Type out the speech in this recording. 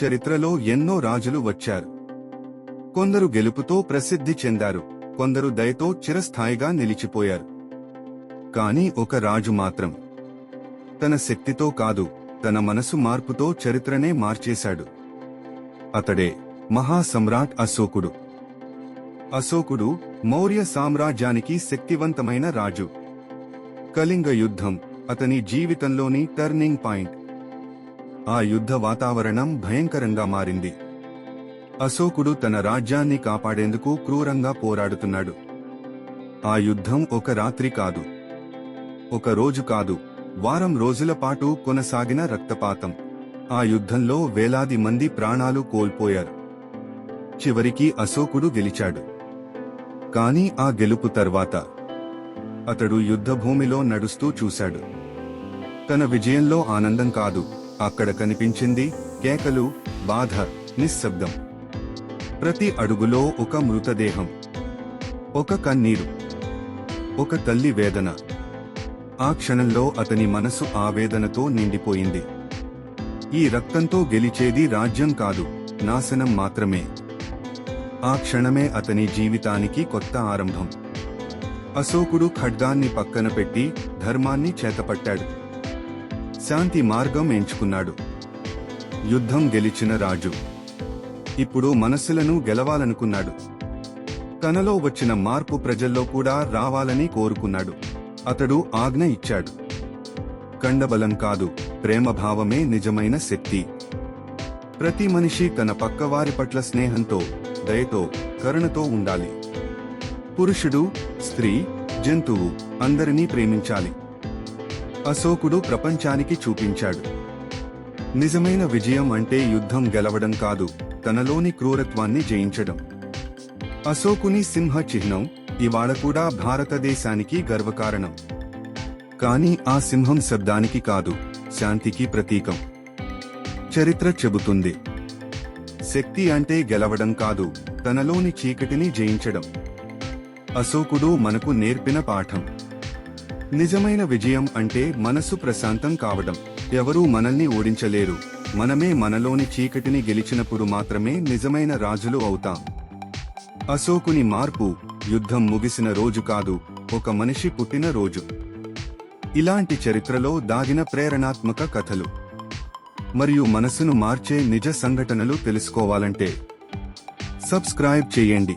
చరిత్రలో ఎన్నో రాజులు వచ్చారు. కొందరు గెలుపుతో ప్రసిద్ధి చెందారు కొందరు దయతో చిరస్థాయిగా నిలిచిపోయారు. కాని ఒక రాజు మాత్రం తన శక్తితో కాదు తన మనసు మార్పుతో చరిత్రనే మార్చేశాడు. అతడే మహాసమ్రాట్ అశోకుడు. అశోకుడు మౌర్య సామ్రాజ్యానికి శక్తివంతమైన రాజు. కళింగ యుద్ధం అతని జీవితంలోని టర్నింగ్ పాయింట్ ఆ యుద్ధ వాతావరణం భయంకరంగా మారింది. అశోకుడు తన రాజ్యాన్ని కాపాడేందుకు క్రూరంగా పోరాడుతున్నాడు. ఆ యుద్ధం ఒక రాత్రి కాదు. ఒక రోజు కాదు. వారం రోజుల పాటు కొనసాగిన రక్తపాతం. ఆ యుద్ధంలో వేలాది మంది ప్రాణాలు కోల్పోయారు. చివరికి అశోకుడు గెలిచాడు. కాని ఆ గెలుపు తర్వాత అతడు యుద్ధభూమిలో నడుస్తూ చూశాడు. తన విజయంలో ఆనందం కాదు. అక్కడ కనిపించింది కేకలు బాధ నిశ్శబ్దం. ప్రతి అడుగులో ఒక మృతదేహం. ఒక కన్నీరు. ఒక తల్లి వేదన. ఆ క్షణంలో అతని మనసు ఆవేదనతో నిండిపోయింది. ఈ రక్తంతో గెలిచేది రాజ్యం కాదు నాశనం మాత్రమే. ఆ క్షణమే అతని జీవితానికి కొత్త ఆరంభం. అశోకుడు ఖడ్గాన్ని పక్కన పెట్టి ధర్మాన్ని చేతపట్టాడు. శాంతి మార్గం ఎంచుకున్నాడు. యుద్ధం గెలిచిన రాజు. ఇప్పుడు మనస్సులను గెలవాలనుకున్నాడు. తనలో వచ్చిన మార్పు ప్రజల్లో కూడా రావాలని కోరుకున్నాడు. అతడు ఆజ్ఞ ఇచ్చాడు. కండబలం కాదు ప్రేమభావమే నిజమైన శక్తి. ప్రతి మనిషి తన పక్కవారి పట్ల స్నేహంతో దయతో కరుణతో ఉండాలి. పురుషుడు స్త్రీ జంతువు అందరినీ ప్రేమించాలి. అశోకుడు ప్రపంచానికి చూపించాడు. నిజమైన విజయం అంటే యుద్ధం గెలవడం కాదు తనలోని క్రూరత్వాన్ని జయించడం. అశోకుని సింహ చిహ్నం ఇవాళ కూడా భారతదేశానికి గర్వకారణం. కానీ ఆ సింహం శబ్దానికి కాదు శాంతికి ప్రతీకం. చరిత్ర చెబుతుంది. శక్తి అంటే గెలవడం కాదు తనలోని చీకటిని జయించడం. అశోకుడు మనకు నేర్పిన పాఠం. నిజమైన విజయం అంటే మనసు ప్రశాంతం కావడం. ఎవరూ మనల్ని ఓడించలేరు. మనమే మనలోని చీకటిని గెలిచినప్పుడు మాత్రమే నిజమైన రాజులు అవుతాం. అశోకుని మార్పు యుద్ధం ముగిసిన రోజు కాదు ఒక మనిషి పుట్టిన రోజు. ఇలాంటి చరిత్రలో దాగిన ప్రేరణాత్మక కథలు. మరియు మనసును మార్చే నిజ సంఘటనలు తెలుసుకోవాలంటే సబ్స్క్రైబ్ చేయండి.